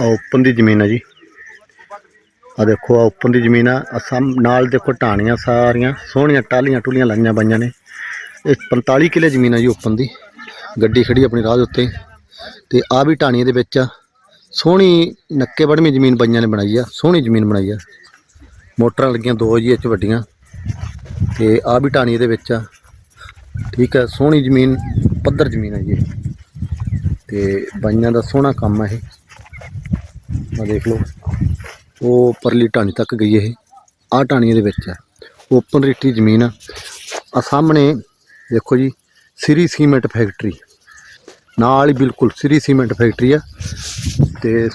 ਆ ਓਪਨ ਦੀ ਜ਼ਮੀਨ ਆ ਜੀ। ਆ ਦੇਖੋ ਆ ਓਪਨ ਦੀ ਜ਼ਮੀਨ ਆ। ਆਹ ਨਾਲ ਦੇਖੋ ਢਾਣੀਆਂ ਸਾਰੀਆਂ, ਸੋਹਣੀਆਂ ਟਾਲੀਆਂ ਟੁਲੀਆਂ ਲਾਈਆਂ ਬਾਈਆਂ ਨੇ। ਇਹ 45 ਕਿੱਲੇ ਜ਼ਮੀਨ ਆ ਜੀ ਓਪਨ ਦੀ। ਗੱਡੀ ਖੜੀ ਆਪਣੀ ਰਾਹ ਦੇ ਉੱਤੇ। ਤੇ ਆ ਵੀ ਢਾਣੀਆਂ ਦੇ ਵਿੱਚ ਆ। ਸੋਹਣੀ ਨੱਕੇ ਵੜਵੀਂ ਜ਼ਮੀਨ ਬਾਈਆਂ ਨੇ ਬਣਾਈ ਆ। ਸੋਹਣੀ ਜ਼ਮੀਨ ਬਣਾਈ ਆ। ਮੋਟਰਾਂ ਲੱਗੀਆਂ ਦੋ ਜੀ, ਇਹ 'ਚ ਵੱਡੀਆਂ। ਤੇ ਆ ਵੀ ਢਾਣੀਆਂ ਇਹਦੇ ਵਿੱਚ ਆ। ਠੀਕ ਹੈ ਸੋਹਣੀ ਜ਼ਮੀਨ, ਪੱਧਰ ਜ਼ਮੀਨ ਹੈ ਜੀ। ਇਹ। ਤੇ ਬਾਈਆਂ ਦਾ ਸੋਹਣਾ ਕੰਮ ਹੈ ਇਹ। ਆ ਦੇਖ ਲਓ। ਉਹ ਪਰਲੀ ਢਾਣੀ ਤੱਕ ਗਈ ਇਹ। ਆ ਢਾਣੀਆਂ ਦੇ ਵਿੱਚ ਆ ਓਪਨ ਰਿੱਟੀ ਜ਼ਮੀਨ ਆ। ਆ ਸਾਹਮਣੇ ਦੇਖੋ ਜੀ, ਸ੍ਰੀ ਸੀਮੈਂਟ ਫੈਕਟਰੀ। ਨਾਲ ਹੀ ਬਿਲਕੁਲ ਸ੍ਰੀ ਸੀਮੈਂਟ ਫੈਕਟਰੀ ਆ। ਤੇ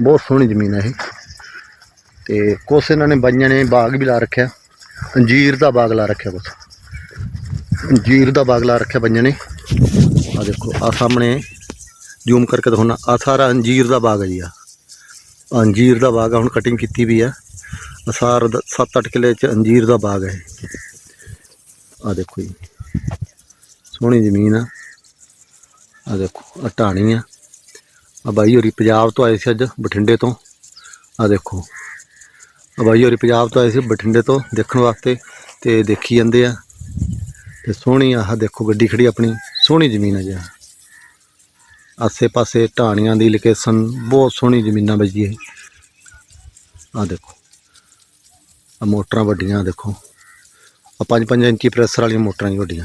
ਬਹੁਤ ਸੋਹਣੀ ਜ਼ਮੀਨ ਹੈ ਇਹ। ਤੇ ਕੁਛ ਇਹਨਾਂ ਨੇ ਬਾਈਆਂ ਨੇ ਬਾਗ ਵੀ ਲਾ ਰੱਖਿਆ। ਅੰਜੀਰ ਦਾ ਬਾਗ ਲਾ ਰੱਖਿਆ ਕੁਛ। ਅੰਜੀਰ ਦਾ ਬਾਗ ਲਾ ਰੱਖਿਆ ਬਾਈਆਂ ਨੇ। ਆ ਦੇਖੋ ਆ ਸਾਹਮਣੇ ਜ਼ੂਮ ਕਰਕੇ ਦਿਖਾਉਣਾ। ਆ ਸਾਰਾ ਅੰਜੀਰ ਦਾ ਬਾਗ ਹੈ ਜੀ ਆ ਅੰਜੀਰ ਦਾ ਬਾਗ ਆ, ਹੁਣ ਕਟਿੰਗ ਕੀਤੀ ਵੀ ਆ। ਆਹ ਸਾਰ 7-8 ਕਿੱਲੇ ਚ ਅੰਜੀਰ ਦਾ ਬਾਗ ਹੈ ਆ ਦੇਖੋ ਜੀ। ਸੋਹਣੀ ਜ਼ਮੀਨ ਆ। ਆ ਦੇਖੋ ਆ ਢਾਣੀ ਆ। ਆ ਬਾਈ ਹੋਰੀ ਪੰਜਾਬ ਤੋਂ ਆਏ ਸੀ ਅੱਜ, ਬਠਿੰਡੇ ਤੋਂ। ਆ ਦੇਖੋ। ਆ ਬਾਈ ਹੋਰੀ ਪੰਜਾਬ ਤੋਂ ਆਏ ਸੀ, ਬਠਿੰਡੇ ਤੋਂ ਦੇਖਣ ਵਾਸਤੇ ਤੇ ਦੇਖੀ ਜਾਂਦੇ ਆ। ਤੇ ਸੋਹਣੀ ਆਹ ਦੇਖੋ ਗੱਡੀ ਖੜੀ ਆਪਣੀ। ਸੋਹਣੀ ਜ਼ਮੀਨ ਹੈ ਜੀ ਆਸੇ ਪਾਸੇ ਢਾਣੀਆਂ ਦੀ ਲੋਕੇਸ਼ਨ ਬਹੁਤ ਸੋਹਣੀ ਜ਼ਮੀਨਾਂ ਵਿੱਚ ਜੀ ਆ ਦੇਖੋ। ਆ ਮੋਟਰਾਂ ਵੱਡੀਆਂ, ਦੇਖੋ। ਆ 5-5 ਇੰਚੀ ਪ੍ਰੈਸ਼ਰ ਵਾਲੀਆਂ ਮੋਟਰਾਂ ਜੀ ਵੱਡੀਆਂ।